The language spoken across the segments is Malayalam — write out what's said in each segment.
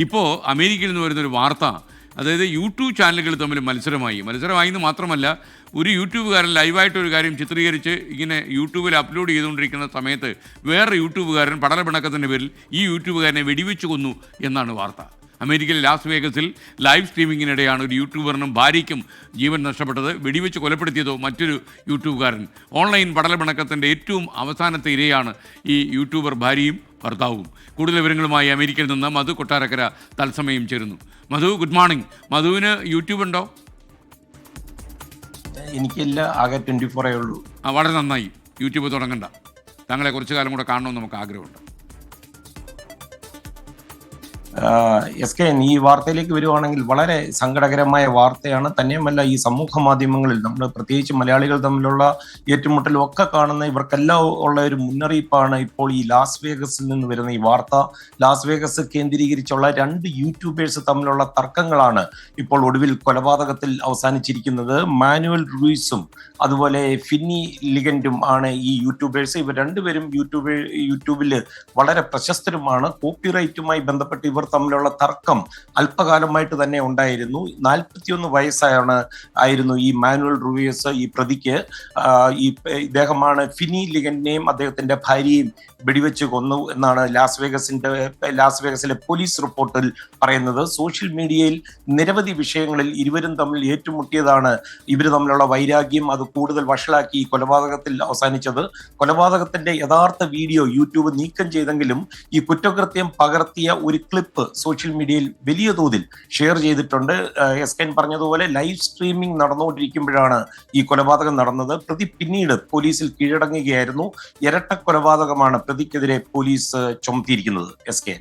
ഇപ്പോൾ അമേരിക്കയിൽ നിന്ന് വരുന്നൊരു വാർത്ത അതായത് യൂട്യൂബ് ചാനലുകൾ തമ്മിൽ മത്സരമായി. മത്സരമായി എന്ന് മാത്രമല്ല ഒരു യൂട്യൂബുകാരൻ ലൈവായിട്ടൊരു കാര്യം ചിത്രീകരിച്ച് ഇങ്ങനെ യൂട്യൂബിൽ അപ്ലോഡ് ചെയ്തുകൊണ്ടിരിക്കുന്ന സമയത്ത് വേറെ യൂട്യൂബുകാരൻ പടലപ്പിണക്കത്തിന്റെ പേരിൽ ഈ യൂട്യൂബുകാരനെ വെടിവെച്ച് കൊന്നു എന്നാണ് വാർത്ത. അമേരിക്കയിലെ ലാസ് വേഗസിൽ ലൈവ് സ്ട്രീമിങ്ങിനിടെയാണ് ഒരു യൂട്യൂബറിനും ഭാര്യയ്ക്കും ജീവൻ നഷ്ടപ്പെട്ടത്. വെടിവെച്ച് കൊലപ്പെടുത്തിയതോ മറ്റൊരു യൂട്യൂബുകാരൻ. ഓൺലൈൻ പടലപിണക്കത്തിന്റെ ഏറ്റവും അവസാനത്തെ ഇരയാണ് ഈ യൂട്യൂബർ ഭാര്യയും ഭർത്താവും കൂടുതൽ വിവരങ്ങളുമായി അമേരിക്കയിൽ നിന്ന് മധു കൊട്ടാരക്കര തത്സമയം ചേരുന്നു. മധു ഗുഡ് മോർണിംഗ് മധുവിന് യൂട്യൂബ് ഉണ്ടോ? എനിക്കില്ല ആകെ ട്വന്റി ഫോറേ ഉള്ളൂ. ആ വളരെ നന്നായി. യൂട്യൂബ് തുടങ്ങണ്ട. താങ്കളെ കുറച്ചു കാലം കൂടെ കാണണമെന്ന് നമുക്ക് ആഗ്രഹമുണ്ട്. എസ് കെ ഈ വാർത്തയിലേക്ക് വരുവാണെങ്കിൽ വളരെ സങ്കടകരമായ വാർത്തയാണ്. തന്നെയുമല്ല ഈ സമൂഹ മാധ്യമങ്ങളിൽ നമ്മൾ പ്രത്യേകിച്ച് മലയാളികൾ തമ്മിലുള്ള ഏറ്റുമുട്ടലും ഒക്കെ കാണുന്ന ഇവർക്കെല്ലാം ഉള്ള ഒരു മുന്നറിയിപ്പാണ് ഇപ്പോൾ ഈ ലാസ് വേഗസിൽ നിന്ന് വരുന്ന ഈ വാർത്ത. ലാസ് വേഗസ് കേന്ദ്രീകരിച്ചുള്ള രണ്ട് യൂട്യൂബേഴ്സ് തമ്മിലുള്ള തർക്കങ്ങളാണ് ഇപ്പോൾ ഒടുവിൽ കൊലപാതകത്തിൽ അവസാനിച്ചിരിക്കുന്നത്. മാനുവൽ റൂയിസും അതുപോലെ ഫിന്നി ലിഗൻഡും ആണ് ഈ യൂട്യൂബേഴ്സ് ഇവർ രണ്ടുപേരും യൂട്യൂബ് യൂട്യൂബിൽ വളരെ പ്രശസ്തരുമാണ്. കോപ്പിറൈറ്റുമായി ബന്ധപ്പെട്ട് ഇവർ തമ്മിലുള്ള തർക്കം അല്പകാലമായിട്ട് തന്നെ ഉണ്ടായിരുന്നു. നാൽപ്പത്തിയൊന്ന് വയസ്സാണ് ആയിരുന്നു ഈ മാനുവൽ റുവിയസ് ഈ പ്രതിക്ക്. ഈ ഇദ്ദേഹമാണ് ഫിനി ലിഗന്റിനെയും അദ്ദേഹത്തിന്റെ ഭാര്യയും വെടിവെച്ച് കൊന്നു എന്നാണ് ലാസ് വേഗസിന്റെ ലാസ് വേഗസിലെ പോലീസ് റിപ്പോർട്ടിൽ പറയുന്നത്. സോഷ്യൽ മീഡിയയിൽ നിരവധി വിഷയങ്ങളിൽ ഇരുവരും തമ്മിൽ ഏറ്റുമുട്ടിയതാണ് ഇവർ തമ്മിലുള്ള വൈരാഗ്യം. അത് കൂടുതൽ വഷളാക്കി കൊലപാതകത്തിൽ അവസാനിച്ചത്. കൊലപാതകത്തിന്റെ യഥാർത്ഥ വീഡിയോ യൂട്യൂബ് നീക്കം ചെയ്തെങ്കിലും ഈ കുറ്റകൃത്യം പകർത്തിയ ഒരു ക്ലിപ്പ് സോഷ്യൽ മീഡിയയിൽ വലിയ തോതിൽ ഷെയർ ചെയ്തിട്ടുണ്ട്. എസ് കെൻ പറഞ്ഞതുപോലെ ലൈവ് സ്ട്രീമിംഗ് നടന്നുകൊണ്ടിരിക്കുമ്പോഴാണ് ഈ കൊലപാതകം നടന്നത്. പ്രതി പിന്നീട് പോലീസിൽ കീഴടങ്ങുകയായിരുന്നു. ഇരട്ട കൊലപാതകമാണ് പ്രതിക്കെതിരെ police ചുമത്തിയിരിക്കുന്നത്. S K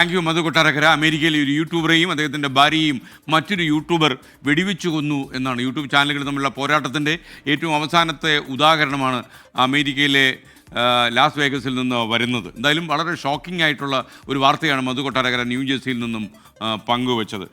thank you Madhu Kottarakkara. അമേരിക്കയിലെ ഒരു യൂട്യൂബറെയും അദ്ദേഹത്തിന്റെ ഭാര്യയും മറ്റൊരു യൂട്യൂബർ വെടിവെച്ചു കൊന്നു എന്നാണ്. യൂട്യൂബ് ചാനലുകൾ തമ്മിലുള്ള പോരാട്ടത്തിന്റെ ഏറ്റവും അവസാനത്തെ ഉദാഹരണമാണ് അമേരിക്കയിലെ ലാസ് വേഗസിൽ നിന്ന് വരുന്നത്. എന്തായാലും വളരെ ഷോക്കിംഗ് ആയിട്ടുള്ള ഒരു വാർത്തയാണ് മധു കൊട്ടാരക്കര ന്യൂജേഴ്സിയിൽ നിന്നും പങ്കുവച്ചത്.